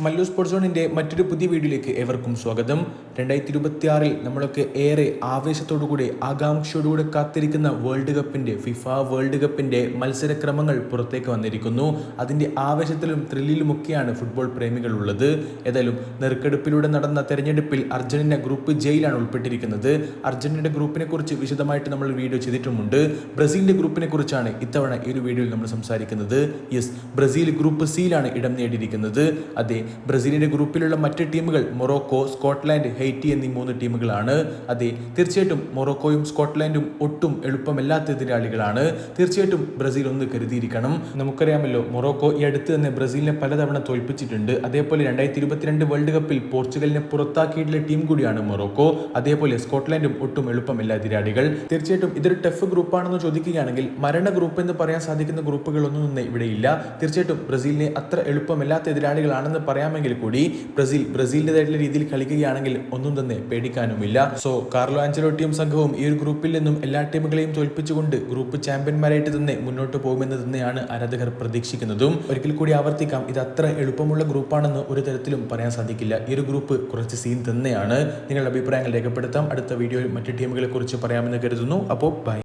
Mallu sports സോണിന്റെ മറ്റൊരു പുതിയ വീഡിയോയിലേക്ക് ഏവർക്കും സ്വാഗതം. രണ്ടായിരത്തി ഇരുപത്തി ആറിൽ നമ്മളൊക്കെ ഏറെ ആവേശത്തോടുകൂടി ആകാംക്ഷയോടുകൂടി കാത്തിരിക്കുന്ന വേൾഡ് കപ്പിന്റെ ഫിഫ വേൾഡ് കപ്പിന്റെ മത്സരക്രമങ്ങൾ പുറത്തേക്ക് വന്നിരിക്കുന്നു. അതിന്റെ ആവേശത്തിലും ത്രില്ലിലുമൊക്കെയാണ് ഫുട്ബോൾ പ്രേമികൾ ഉള്ളത്. ഏതായാലും നെറുക്കെടുപ്പിലൂടെ നടന്ന തെരഞ്ഞെടുപ്പിൽ അർജന്റീന ഗ്രൂപ്പ് ജയിലാണ് ഉൾപ്പെട്ടിരിക്കുന്നത്. അർജന്റീനയുടെ ഗ്രൂപ്പിനെ കുറിച്ച് വിശദമായിട്ട് നമ്മൾ വീഡിയോ ചെയ്തിട്ടുമുണ്ട്. ബ്രസീലിന്റെ ഗ്രൂപ്പിനെ കുറിച്ചാണ് ഇത്തവണ ഈ ഒരു വീഡിയോയിൽ നമ്മൾ സംസാരിക്കുന്നത്. യെസ് ബ്രസീൽ ഗ്രൂപ്പ് സിയിലാണ് ഇടം നേടിയിരിക്കുന്നത്. അതെ ബ്രസീലിന്റെ ഗ്രൂപ്പിലുള്ള മറ്റ് ടീമുകൾ മൊറോക്കോ സ്കോട്ട്ലാൻഡ് ഹെയ്റ്റി എന്നീ മൂന്ന് ടീമുകളാണ്. അതെ തീർച്ചയായിട്ടും മൊറോക്കോയും സ്കോട്ട്ലാൻഡും ഒട്ടും എളുപ്പമല്ലാത്ത എതിരാളികളാണ് തീർച്ചയായിട്ടും ബ്രസീൽ ഒന്ന് കരുതിയിരിക്കണം. നമുക്കറിയാമല്ലോ മൊറോക്കോ ഈ അടുത്ത് തന്നെ ബ്രസീലിനെ പലതവണ തോൽപ്പിച്ചിട്ടുണ്ട്. അതേപോലെ രണ്ടായിരത്തി ഇരുപത്തിരണ്ട് വേൾഡ് കപ്പിൽ പോർച്ചുഗലിനെ പുറത്താക്കിയിട്ടുള്ള ടീം കൂടിയാണ് മൊറോക്കോ. അതേപോലെ സ്കോട്ട്ലാൻഡും ഒട്ടും എളുപ്പമല്ല എതിരാളികൾ തീർച്ചയായിട്ടും ഇതൊരു ടഫ് ഗ്രൂപ്പാണെന്ന് ചോദിക്കുകയാണെങ്കിൽ മരണ ഗ്രൂപ്പ് എന്ന് പറയാൻ സാധിക്കുന്ന ഗ്രൂപ്പുകളൊന്നും തന്നെ ഇവിടെ ഇല്ല തീർച്ചയായിട്ടും ബ്രസീലിനെ അത്ര എളുപ്പമല്ലാത്ത എതിരാളികളാണെന്ന് പറയാമെങ്കിൽ കൂടി ബ്രസീൽ ബ്രസീലിന്റെതായിട്ടുള്ള രീതിയിൽ കളിക്കുകയാണെങ്കിൽ ഒന്നും തന്നെ പേടിക്കാനുമില്ല. സോ കാർലോ ആഞ്ചലോട്ടിയും സംഘവും ഈ ഒരു ഗ്രൂപ്പിൽ നിന്നും എല്ലാ ടീമുകളെയും തോൽപ്പിച്ചുകൊണ്ട് ഗ്രൂപ്പ് ചാമ്പ്യന്മാരായിട്ട് തന്നെ മുന്നോട്ട് പോകുമെന്ന് തന്നെയാണ് ആരാധകർ പ്രതീക്ഷിക്കുന്നതും. ഒരിക്കൽ കൂടി ആവർത്തിക്കാം ഇത് അത്ര എളുപ്പമുള്ള ഗ്രൂപ്പാണെന്ന് ഒരു തരത്തിലും പറയാൻ സാധിക്കില്ല. ഈ ഒരു ഗ്രൂപ്പ് കുറച്ച് സീൻ തന്നെയാണ്. നിങ്ങളുടെ അഭിപ്രായങ്ങൾ രേഖപ്പെടുത്താം. അടുത്ത വീഡിയോയിൽ മറ്റു ടീമുകളെ കുറിച്ച് പറയാമെന്ന് കരുതുന്നു. അപ്പോൾ ബൈ